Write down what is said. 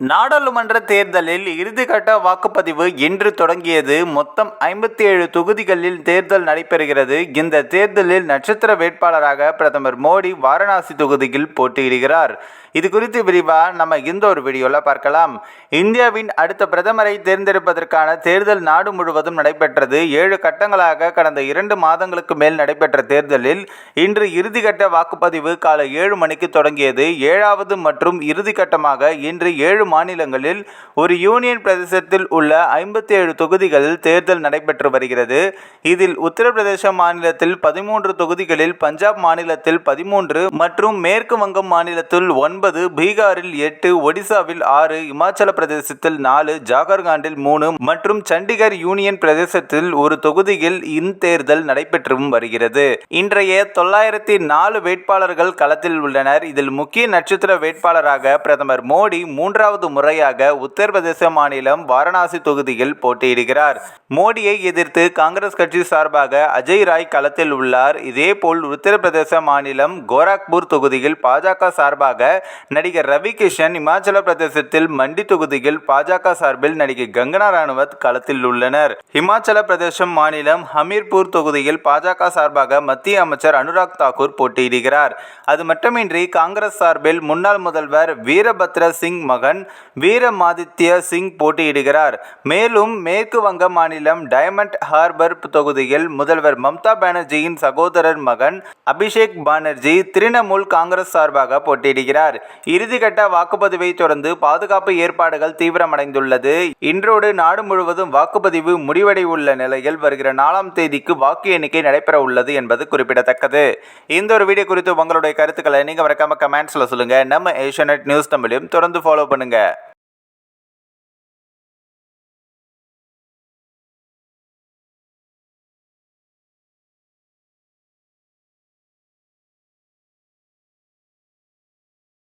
நாடாளுமன்ற தேர்தலில் இறுதிக்கட்ட வாக்குப்பதிவு இன்று தொடங்கியது. மொத்தம் ஐம்பத்தி ஏழு தொகுதிகளில் தேர்தல் நடைபெறுகிறது. இந்த தேர்தலில் நட்சத்திர வேட்பாளராக பிரதமர் மோடி வாரணாசி தொகுதியில் போட்டியிடுகிறார். இது குறித்து விரிவாக நம்ம இந்த ஒரு வீடியோவில் பார்க்கலாம். இந்தியாவின் அடுத்த பிரதமரை தேர்ந்தெடுப்பதற்கான தேர்தல் நாடு முழுவதும் நடைபெற்றது. ஏழு கட்டங்களாக கடந்த இரண்டு மாதங்களுக்கு மேல் நடைபெற்ற தேர்தலில் இன்று இறுதிக்கட்ட வாக்குப்பதிவு காலை ஏழு மணிக்கு தொடங்கியது. ஏழாவது மற்றும் இறுதிக்கட்டமாக இன்று ஏழு மாநிலங்களில் ஒரு யூனியன் பிரதேசத்தில் உள்ள ஐம்பத்தி ஏழு தொகுதிகளில் தேர்தல் நடைபெற்று வருகிறது. இதில் உத்தரப்பிரதேச மாநிலத்தில் பதிமூன்று தொகுதிகளில் பஞ்சாப் மாநிலத்தில் பதிமூன்று மற்றும் மேற்கு வங்கம் மாநிலத்தில் ஒன்பது பீகாரில் எட்டு ஒடிசாவில் ஆறு இமாச்சல பிரதேசத்தில் நாலு ஜாகர்காண்டில் மூணு மற்றும் சண்டிகர் யூனியன் பிரதேசத்தில் ஒரு தொகுதியில் இத்தேர்தல் நடைபெற்றும் வருகிறது. இன்றைய தொள்ளாயிரத்தி நாலு வேட்பாளர்கள் களத்தில் உள்ளனர். இதில் முக்கிய நட்சத்திர வேட்பாளராக பிரதமர் மோடி மூன்றாவது முறையாக உத்தரப்பிரதேச மாநிலம் வாரணாசி தொகுதியில் போட்டியிடுகிறார். மோடியை எதிர்த்து காங்கிரஸ் கட்சி சார்பாக அஜய் ராய் களத்தில் உள்ளார். இதேபோல் உத்தரப்பிரதேச மாநிலம் கோராக்பூர் தொகுதியில் பாஜக சார்பாக நடிகர் ரவி கிஷன் இமாச்சல பிரதேசத்தில் மண்டி தொகுதியில் பாஜக சார்பில் நடிகை கங்கனா ராணுவத் களத்தில் உள்ளனர். இமாச்சல பிரதேசம் மாநிலம் ஹமீர்பூர் தொகுதியில் பாஜக சார்பாக மத்திய அமைச்சர் அனுராக் தாக்கூர் போட்டியிடுகிறார். அது மட்டுமின்றி காங்கிரஸ் சார்பில் முன்னாள் முதல்வர் வீரபத்ர சிங் மகன் வீரமாதித்ய சிங் போட்டியிடுகிறார். மேலும் மேற்கு வங்க மாநிலம் டைமண்ட் ஹார்பர் தொகுதியில் முதல்வர் மம்தா பானர்ஜியின் சகோதரர் மகன் அபிஷேக் பானர்ஜி திரிணமூல் காங்கிரஸ் சார்பாக போட்டியிடுகிறார். இறுதிக்கட்ட வாக்குப்பதிவை தொடர்ந்து பாதுகாப்பு ஏற்பாடுகள் தீவிரமடைந்துள்ளது. இன்றோடு நாடு முழுவதும் வாக்குப்பதிவு முடிவடைவுள்ள நிலையில் வருகிற நாலாம் தேதிக்கு வாக்கு எண்ணிக்கை நடைபெற உள்ளது என்பது குறிப்பிடத்தக்கது. இந்த ஒரு வீடியோ குறித்து உங்களுடைய கருத்துக்களை நீங்க மறக்காம கமெண்ட்ஸ்ல சொல்லுங்க. நம்ம ஏஷியநெட் நியூஸ் தமிழையும் தொடர்ந்து ஃபாலோ enggak